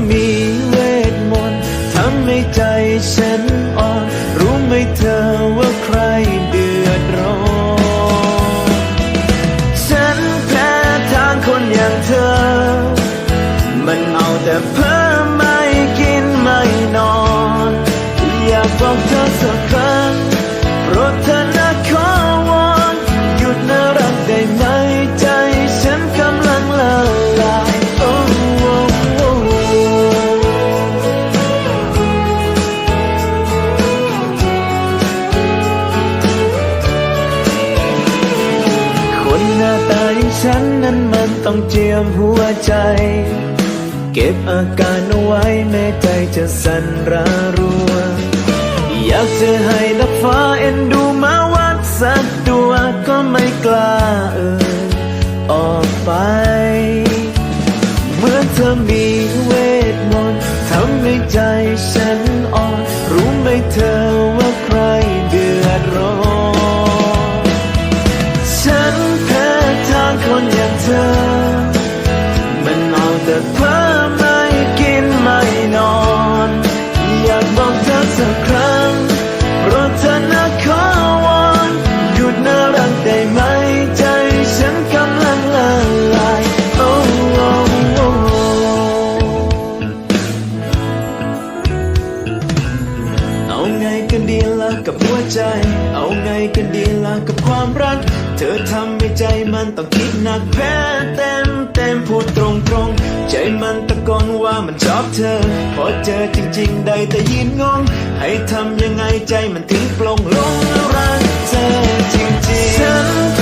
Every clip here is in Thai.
เต้องเจียมหัวใจ เก็บอาการเอาไว้แม้ใจจะสั่นระรัว อยากจะให้นับฟ้าเอ็นดูมาวัดสักตัวก็ไม่กล้าเอ่ยออกไปเหมื่อนเธอมีเวทมนต์ทำให้ใจฉันอ่อนรู้ไหมเธอ ใจมันตะโกนว่ามันชอบเธอ พอเจอจริงๆ ได้แต่ยืนงง ให้ทำยังไงใจมันถึงปลงลงรักเธอจริงๆ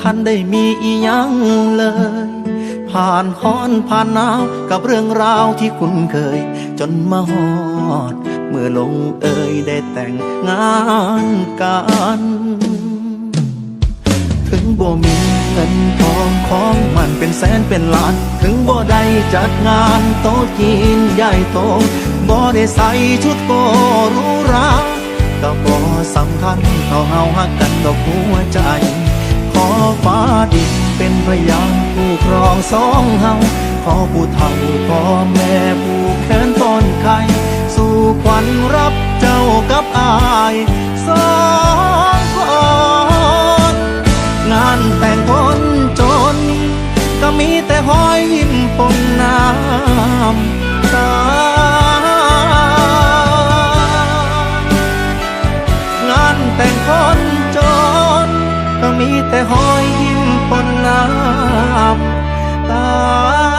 ทันได้มีอีหยังเลย ผ่านฮ้อนผ่านหนาวกับเรื่องราวที่คุ้นเคย จนมาฮอด เมื่อลงเอ่ยได้แต่งงานกัน ถึงบ่มีเงินทองของมันเป็นแสนเป็นล้าน ถึงบ่ได้จัดงานโต๊ะจีนใหญ่โตบ่ได้ใส่ชุดโกรูหราก็บ่สำคัญเท่าเฮาฮักกันดอกหัวใจ ฟ้าดินเป็นพยานผู้ครองสองเฮาขอผู้เฒ่าพ่อแม่ผู้แขนต้นไข่สู่ขวัญรับเจ้ากับอายสองคนงานแต่งคนจน ก็มีแต่หอยยิ้มปนน้ำตางานแต่งคนจน ก็มีแต่หอย บนน้ำตา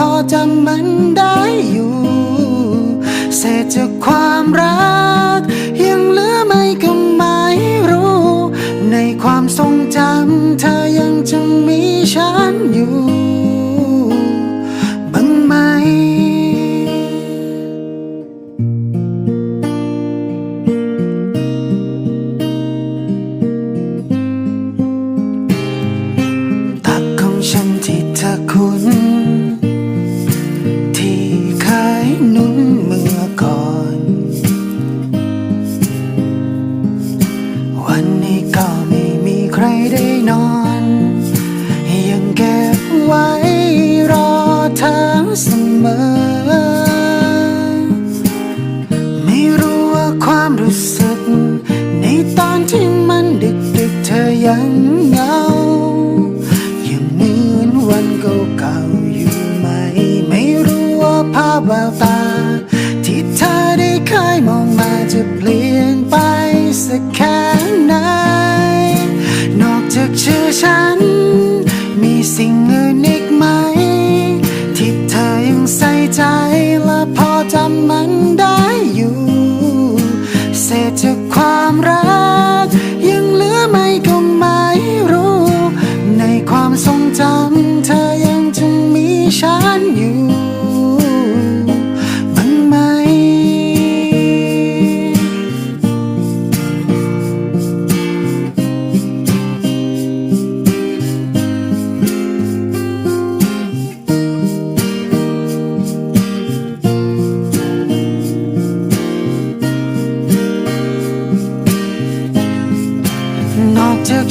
พอจำมันได้อยู่ เศษจากความรัก ยังเหลือไหม่ก็ไม่รู้ ในความทรงจำเธอยังจะมีฉันอยู่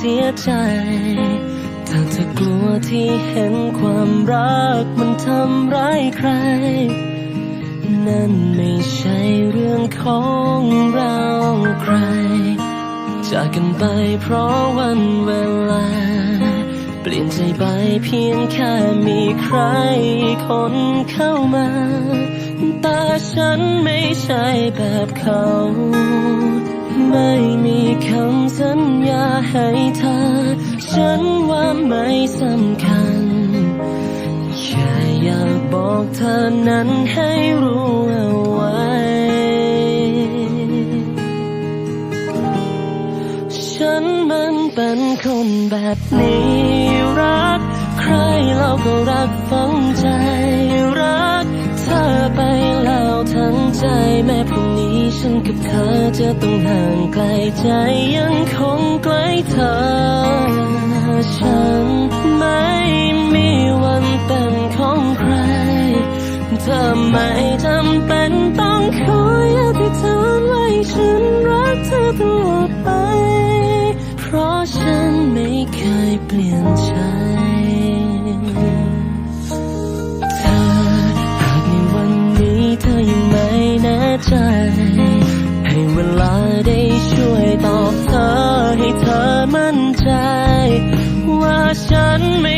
สียใจ ถ้าเธอกลัวที่เห็นความรักมันทำร้ายใคร นั่นไม่ใช่เรื่องของเราใคร จากกันไปเพราะวันเวลา เปลี่ยนใจไปเพียงแค่มีใครคนเข้ามา แต่ฉันไม่ใช่แบบเขา ไม่มีคำสัญญาให้เธอ ฉันว่าไม่สำคัญ แค่อยากบอกเธอนั้นให้รู้เอาไว้ ฉันมันเป็นคนแบบนี้รัก ใครเราก็รักฝังใจรัก เธอไปแล้วทั้งใจแม้พรุ่งนี้ กับเธอจะต้องห่างไกลใจยังคงใกล้เธอ ฉันไม่มีวันเป็นของใคร เธอไม่จำเป็นต้องคอยอธิษฐานไว้ฉันรักเธอตลอดไป เพราะฉันไม่เคยเปลี่ยน ว่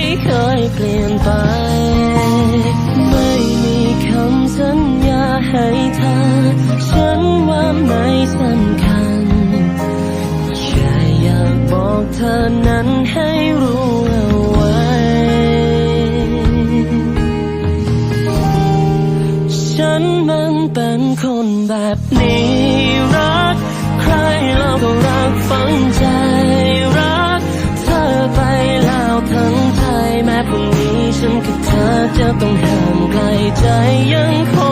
จะต้องห่างไกลใจยังคง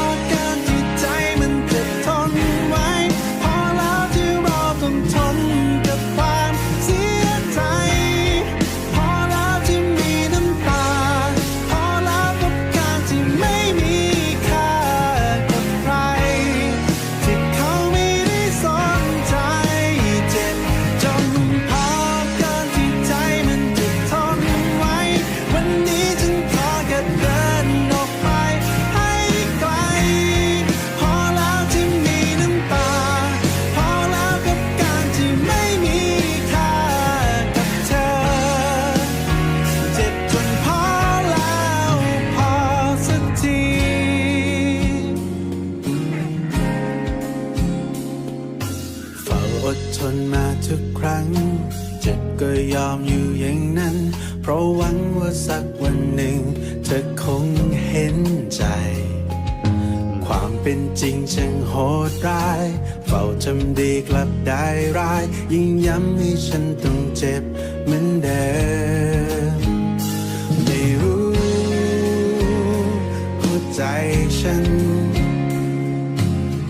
ฉัน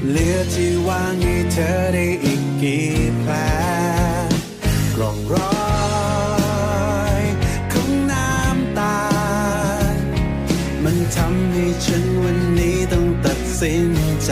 เหลือที่ว่างให้เธอได้อีกกี่แผลกล่องรอยของน้ำตา มันทำให้ฉันวันนี้ต้องตัดสินใจ